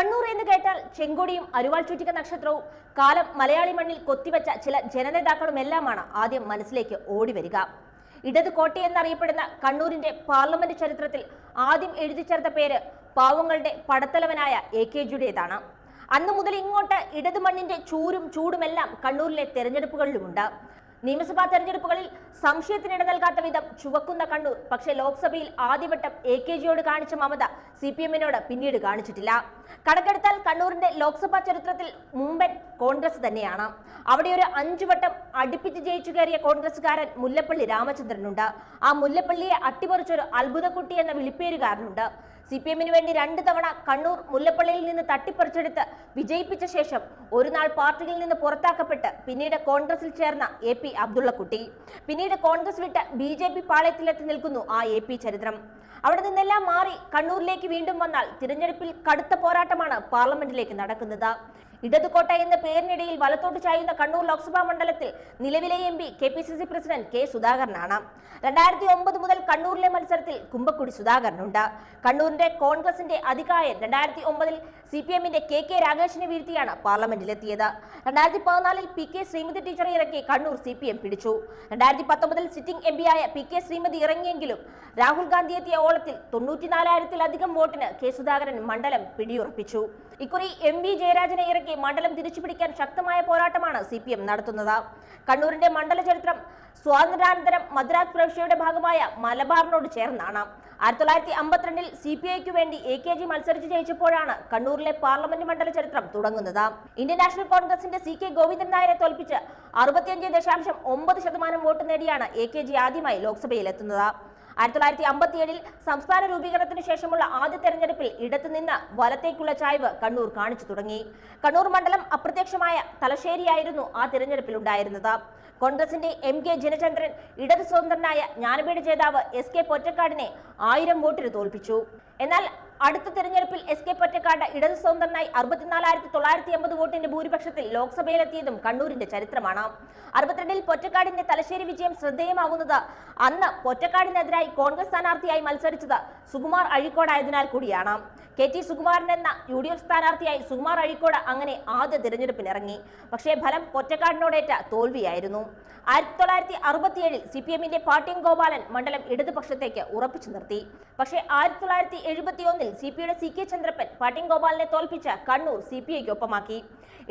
കണ്ണൂർ എന്ന് കേട്ടാൽ ചെങ്കൊടിയും അരുവാൾ ചുറ്റിക നക്ഷത്രവും. കാലം മലയാളി മണ്ണിൽ കൊത്തിവെച്ച ചില ജനനേതാക്കളുമെല്ലാമാണ് ആദ്യം മനസ്സിലേക്ക് ഓടി വരിക. ഇടത് കോട്ടയെന്നറിയപ്പെടുന്ന കണ്ണൂരിന്റെ പാർലമെന്റ് ചരിത്രത്തിൽ ആദ്യം എഴുതി ചേർത്ത പേര് പാവങ്ങളുടെ പടത്തലവനായ എ കെ ജിയുടേതാണ് അന്നു മുതൽ ഇങ്ങോട്ട് ഇടത് മണ്ണിന്റെ ചൂരും ചൂടുമെല്ലാം കണ്ണൂരിലെ തെരഞ്ഞെടുപ്പുകളിലുമുണ്ട്. നിയമസഭാ തെരഞ്ഞെടുപ്പുകളിൽ സംശയത്തിനിട നൽകാത്ത വിധം ചുവക്കുന്ന കണ്ണൂർ. പക്ഷേ ലോക്സഭയിൽ ആദ്യവട്ടം എ കെ ജിയോട് കാണിച്ച മമത സി പി എമ്മിനോട് പിന്നീട് കാണിച്ചിട്ടില്ല. കണക്കെടുത്താൽ കണ്ണൂരിന്റെ ലോക്സഭാ ചരിത്രത്തിൽ മുമ്പൻ കോൺഗ്രസ് തന്നെയാണ്. അവിടെ ഒരു അഞ്ചു വട്ടം അടുപ്പിച്ച് ജയിച്ചു കയറിയ കോൺഗ്രസ്സുകാരൻ മുല്ലപ്പള്ളി രാമചന്ദ്രനുണ്ട്. ആ മുല്ലപ്പള്ളിയെ അട്ടിമറിച്ചൊരു അത്ഭുതക്കുട്ടി എന്ന വിളിപ്പേരുകാരനുണ്ട്. സി പി എമ്മിന് വേണ്ടി രണ്ട് തവണ കണ്ണൂർ മുല്ലപ്പള്ളിയിൽ നിന്ന് തട്ടിപ്പറിച്ചെടുത്ത് വിജയിപ്പിച്ച ശേഷം ഒരു നാൾ പാർട്ടിയിൽ നിന്ന് പുറത്താക്കപ്പെട്ട് പിന്നീട് കോൺഗ്രസിൽ ചേർന്ന എ പി അബ്ദുള്ളക്കുട്ടി. പിന്നീട് കോൺഗ്രസ് വിട്ട് ബി ജെ പി പാളയത്തിലെത്തി നിൽക്കുന്നു ആ എ പി ചരിത്രം. അവിടെ നിന്നെല്ലാം മാറി കണ്ണൂരിലേക്ക് വീണ്ടും വന്നാൽ തിരഞ്ഞെടുപ്പിൽ കടുത്ത പോരാട്ടമാണ് പാർലമെന്റിലേക്ക് നടക്കുന്നത്. ഇടതുകോട്ട എന്ന പേരിനിടയിൽ വലത്തോട്ട് ചായുന്ന കണ്ണൂർ ലോക്സഭാ മണ്ഡലത്തിൽ നിലവിലെ M P K P C C president K സുധാകരനാണ്. രണ്ടായിരത്തി ഒമ്പത് മുതൽ കണ്ണൂരിലെ മത്സരത്തിൽ കുമ്പക്കുടി സുധാകരനുണ്ട്. കണ്ണൂരിന്റെ കോൺഗ്രസിന്റെ അധികായൻ രണ്ടായിരത്തി ഒമ്പതിൽ സി പി എമ്മിന്റെ കെ കെ രാഗേഷിനെ വീഴ്ത്തിയാണ് പാർലമെന്റിലെത്തിയത്. രണ്ടായിരത്തി പതിനാലിൽ പി കെ ശ്രീമതി ടീച്ചറെ ഇറക്കി കണ്ണൂർ സി പി എം പിടിച്ചു. രണ്ടായിരത്തി പത്തൊമ്പതിൽ സിറ്റിംഗ് എം പിയായ പി കെ ശ്രീമതി ഇറങ്ങിയെങ്കിലും രാഹുൽ ഗാന്ധി എത്തിയ ഓളത്തിൽ തൊണ്ണൂറ്റിനാലായിരത്തിലധികം വോട്ടിന് കെ സുധാകരൻ മണ്ഡലം പിടിയുറപ്പിച്ചു. ഇക്കുറി എം വി ജയരാജനെ ഇറക്കി മണ്ഡലം തിരിച്ചുപിടിക്കാൻ ശക്തമായ പോരാട്ടമാണ് സി പി എം നടത്തുന്നത്. കണ്ണൂരിന്റെ മണ്ഡല ചരിത്രം സ്വാതന്ത്ര്യാനന്തരം മദ്രാസ് പ്രവിശ്യയുടെ ഭാഗമായ മലബാറിനോട് ചേർന്നാണ്. ആയിരത്തി തൊള്ളായിരത്തി അമ്പത്തിരണ്ടിൽ സി പി ഐക്ക് വേണ്ടി എ കെ ജി മത്സരിച്ച് ജയിച്ചപ്പോഴാണ് കണ്ണൂരിലെ പാർലമെന്റ് മണ്ഡല ചരിത്രം തുടങ്ങുന്നത്. ഇന്ത്യൻ നാഷണൽ കോൺഗ്രസിന്റെ സി കെ ഗോവിന്ദൻ നായരെ തോൽപ്പിച്ച് അറുപത്തിയഞ്ച് ദശാംശം ഒമ്പത് ശതമാനം വോട്ട് നേടിയാണ് എ കെ ജി ആദ്യമായി ലോക്സഭയിലെത്തുന്നത്. ആയിരത്തി തൊള്ളായിരത്തി അമ്പത്തിയേഴിൽ സംസ്ഥാന രൂപീകരണത്തിന് ശേഷമുള്ള ആദ്യ തെരഞ്ഞെടുപ്പിൽ ഇടത്തുനിന്ന് വലത്തേക്കുള്ള ചായ്വ് കണ്ണൂർ കാണിച്ചു തുടങ്ങി. കണ്ണൂർ മണ്ഡലം അപ്രത്യക്ഷമായ തലശ്ശേരിയായിരുന്നു ആ തിരഞ്ഞെടുപ്പിൽ ഉണ്ടായിരുന്നത്. കോൺഗ്രസിന്റെ എം കെ ജനചന്ദ്രൻ ഇടത് സ്വതന്ത്രനായ ജ്ഞാനപീഠ ജേതാവ് എസ് കെ പൊറ്റക്കാടിനെ ആയിരം വോട്ടിന് തോൽപ്പിച്ചു. എന്നാൽ അടുത്ത തെരഞ്ഞെടുപ്പിൽ എസ് കെ പൊറ്റക്കാട് ഇടത് സ്വതന്ത്രനായി അറുപത്തിനാലായിരത്തി തൊള്ളായിരത്തി എൺപത് വോട്ടിന്റെ ഭൂരിപക്ഷത്തിൽ ലോക്സഭയിലെത്തിയതും കണ്ണൂരിന്റെ ചരിത്രമാണ്. അറുപത്തിരണ്ടിൽ പൊറ്റക്കാടിന്റെ തലശ്ശേരി വിജയം ശ്രദ്ധേയമാകുന്നത് അന്ന് പൊറ്റക്കാടിനെതിരായി കോൺഗ്രസ് സ്ഥാനാർത്ഥിയായി മത്സരിച്ചത് സുകുമാർ അഴീക്കോടായതിനാൽ കൂടിയാണ്. കെ ടി സുകുമാരൻ എന്ന യു ഡി എഫ് സ്ഥാനാർത്ഥിയായി സുകുമാർ അഴിക്കോട് അങ്ങനെ ആദ്യ തിരഞ്ഞെടുപ്പിനിറങ്ങി. പക്ഷേ ഫലം പൊറ്റക്കാടിനോടേറ്റ തോൽവിയായിരുന്നു. ആയിരത്തി തൊള്ളായിരത്തി അറുപത്തിയേഴിൽ സി പി എമ്മിന്റെ പാട്യം ഗോപാലൻ മണ്ഡലം ഇടതുപക്ഷത്തേക്ക് ഉറപ്പിച്ചു നിർത്തി. പക്ഷേ ആയിരത്തി തൊള്ളായിരത്തി എഴുപത്തി ഒന്നിൽ സി പിയുടെ സി കെ ചന്ദ്രപ്പൻ പാട്യം ഗോപാലിനെ തോൽപ്പിച്ച് കണ്ണൂർ സി പി ഐക്കൊപ്പമാക്കി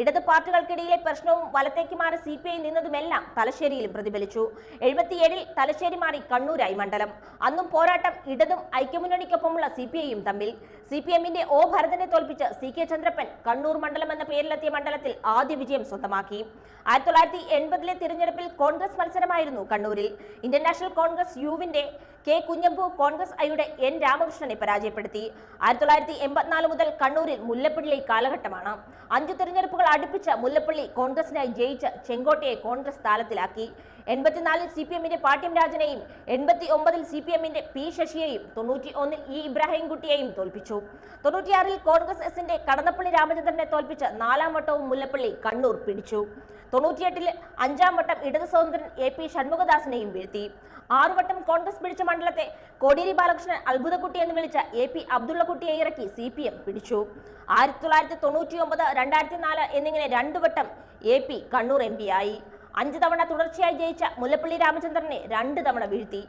ഇടത് പാർട്ടികൾക്കിടയിലെ പ്രശ്നവും വലത്തേക്ക് മാറി സി പി ഐ നിന്നതുമെല്ലാം തലശ്ശേരിയിലും പ്രതിഫലിച്ചു. എഴുപത്തിയേഴിൽ തലശ്ശേരി മാറി കണ്ണൂരായി മണ്ഡലം. അന്നും പോരാട്ടം ഇടതും ഐക്യമുന്നണിക്കൊപ്പമുള്ള സി പി ഐയും തമ്മിൽ. സി പി എമ്മിന്റെ ഒ ഭരതനെ തോൽപ്പിച്ച് സി കെ ചന്ദ്രപ്പൻ കണ്ണൂർ മണ്ഡലം എന്ന പേരിലെത്തിയ മണ്ഡലത്തിൽ ആദ്യ വിജയം സ്വന്തമാക്കി. ആയിരത്തി തൊള്ളായിരത്തി എൺപതിലെ തിരഞ്ഞെടുപ്പിൽ കോൺഗ്രസ് മത്സരമായിരുന്നു കണ്ണൂരിൽ. ഇന്ത്യൻ നാഷണൽ കോൺഗ്രസ് യുവിന്റെ കെ കുഞ്ഞമ്പു കോൺഗ്രസ് ഐയുടെ എൻ രാമകൃഷ്ണനെ പരാജയപ്പെടുത്തി. ആയിരത്തി തൊള്ളായിരത്തി എൺപത്തിനാല് മുതൽ കണ്ണൂരിൽ മുല്ലപ്പള്ളി കാലഘട്ടമാണ്. അഞ്ചു തിരഞ്ഞെടുപ്പുകൾ അടുപ്പിച്ച് മുല്ലപ്പള്ളി കോൺഗ്രസിനായി ജയിച്ച് ചെങ്കോട്ടയെ കോൺഗ്രസ് താലത്തിലാക്കി. എൺപത്തിനാലിൽ സി പി എമ്മിന്റെ പാട്യം രാജനെയും എൺപത്തി ഒമ്പതിൽ സി പി എമ്മിന്റെ പി ശശിയെയും തൊണ്ണൂറ്റി ഒന്നിൽ ഇ ഇബ്രാഹിംകുട്ടിയെയും തോൽപ്പിച്ചു. തൊണ്ണൂറ്റിയാറിൽ കോൺഗ്രസ് എസിന്റെ കടന്നപ്പള്ളി രാമചന്ദ്രനെ തോൽപ്പിച്ച് നാലാം വട്ടവും മുല്ലപ്പള്ളി കണ്ണൂർ പിടിച്ചു. തൊണ്ണൂറ്റിയെട്ടിൽ അഞ്ചാം വട്ടം ഇടത് സ്വതന്ത്രൻ എ പി ഷൺമുഖദാസിനെയും വീഴ്ത്തി. ആറുവട്ടം കോൺഗ്രസ് പിടിച്ച മണ്ഡലത്തെ കോടിയേരി ബാലകൃഷ്ണൻ അത്ഭുതക്കുട്ടി എന്ന് വിളിച്ച എ പി അബ്ദുള്ളക്കുട്ടിയെ ഇറക്കി സി പി എം പിടിച്ചു. ആയിരത്തി തൊള്ളായിരത്തി തൊണ്ണൂറ്റി ഒമ്പത് രണ്ടായിരത്തി നാല് എന്നിങ്ങനെ രണ്ടു വട്ടം A P Kannur M P ആയി. അഞ്ച് തവണ തുടർച്ചയായി ജയിച്ച മുല്ലപ്പള്ളി രാമചന്ദ്രനെ രണ്ട് തവണ വീഴ്ത്തി.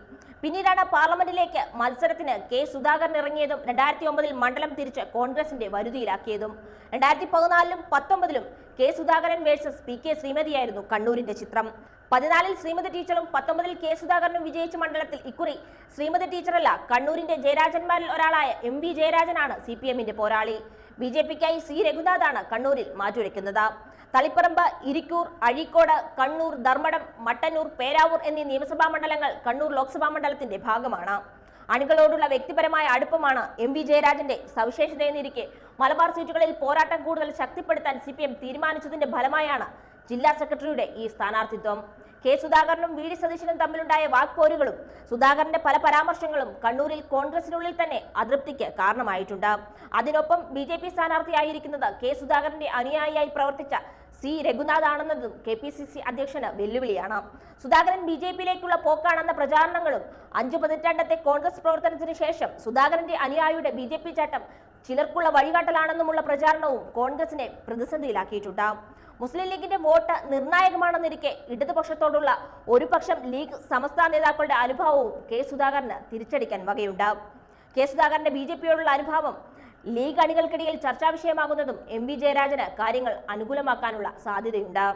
പിന്നീടാണ് പാർലമെന്റിലേക്ക് മത്സരത്തിന് കെ സുധാകരൻ ഇറങ്ങിയതും രണ്ടായിരത്തി ഒമ്പതിൽ മണ്ഡലം തിരിച്ച് കോൺഗ്രസിന്റെ വരുതിയിലാക്കിയതും. രണ്ടായിരത്തി പതിനാലിലും പത്തൊമ്പതിലും K Sudhakaran versus P K ശ്രീമതിയായിരുന്നു കണ്ണൂരിന്റെ ചിത്രം. പതിനാലിൽ ശ്രീമതി ടീച്ചറും പത്തൊമ്പതിൽ കെ സുധാകരനും വിജയിച്ച മണ്ഡലത്തിൽ ഇക്കുറി ശ്രീമതി ടീച്ചറല്ല കണ്ണൂരിന്റെ ജയരാജന്മാരിൽ ഒരാളായ എം വി ജയരാജനാണ് സി പി എമ്മിന്റെ പോരാളി. ബി ജെ പിക്കായി സി രഘുനാഥാണ് കണ്ണൂരിൽ മാറ്റുരയ്ക്കുന്നത്. തളിപ്പറമ്പ് ഇരിക്കൂർ അഴീക്കോട് കണ്ണൂർ ധർമ്മടം മട്ടന്നൂർ പേരാവൂർ എന്നീ നിയമസഭാ മണ്ഡലങ്ങൾ കണ്ണൂർ ലോക്സഭാ മണ്ഡലത്തിന്റെ ഭാഗമാണ്. അണികളോടുള്ള വ്യക്തിപരമായ അടുപ്പമാണ് എം വി ജയരാജന്റെ സവിശേഷതയെന്നിരിക്കെ മലബാർ സീറ്റുകളിൽ പോരാട്ടം കൂടുതൽ ശക്തിപ്പെടുത്താൻ സി പി എം തീരുമാനിച്ചതിന്റെ ഫലമായാണ് ജില്ലാ സെക്രട്ടറിയുടെ ഈ സ്ഥാനാർത്ഥിത്വം. കെ സുധാകരനും വി ഡി സതീശനും തമ്മിലുണ്ടായ വാക്പോരുകളും സുധാകരന്റെ പല പരാമർശങ്ങളും കണ്ണൂരിൽ കോൺഗ്രസിനുള്ളിൽ തന്നെ അതൃപ്തിക്ക് കാരണമായിട്ടുണ്ട്. അതിനൊപ്പം ബി ജെ പി സ്ഥാനാർത്ഥിയായിരിക്കുന്നത് കെ സുധാകരന്റെ അനുയായിയായി പ്രവർത്തിച്ച സി രഘുനാഥ് ആണെന്നതും കെ പി സി സി അധ്യക്ഷന് വെല്ലുവിളിയാണ്. സുധാകരൻ ബി ജെ പിയിലേക്കുള്ള പോക്കാണെന്ന പ്രചാരണങ്ങളും അഞ്ചു പതിറ്റാണ്ടത്തെ കോൺഗ്രസ് പ്രവർത്തനത്തിന് ശേഷം സുധാകരന്റെ അനുയായിയുടെ ബി ജെ പി ചട്ടം ചിലർക്കുള്ള വഴികാട്ടലാണെന്നുമുള്ള പ്രചാരണവും കോൺഗ്രസിനെ പ്രതിസന്ധിയിലാക്കിയിട്ടുണ്ട്. മുസ്ലിം ലീഗിന്റെ വോട്ട് നിർണായകമാണെന്നിരിക്കെ ഇടതുപക്ഷത്തോടുള്ള ഒരു പക്ഷം ലീഗ് സമസ്ത നേതാക്കളുടെ അനുഭാവവും കെ സുധാകരന് തിരിച്ചടിക്കാൻ വകയുണ്ട്. കെ സുധാകരന്റെ ബി ജെ പിയോടുള്ള അനുഭാവം ലീഗ് അണികൾക്കിടയിൽ ചർച്ചാ വിഷയമാകുന്നതും എം വി ജയരാജന് കാര്യങ്ങൾ അനുകൂലമാക്കാനുള്ള സാധ്യതയുണ്ട്.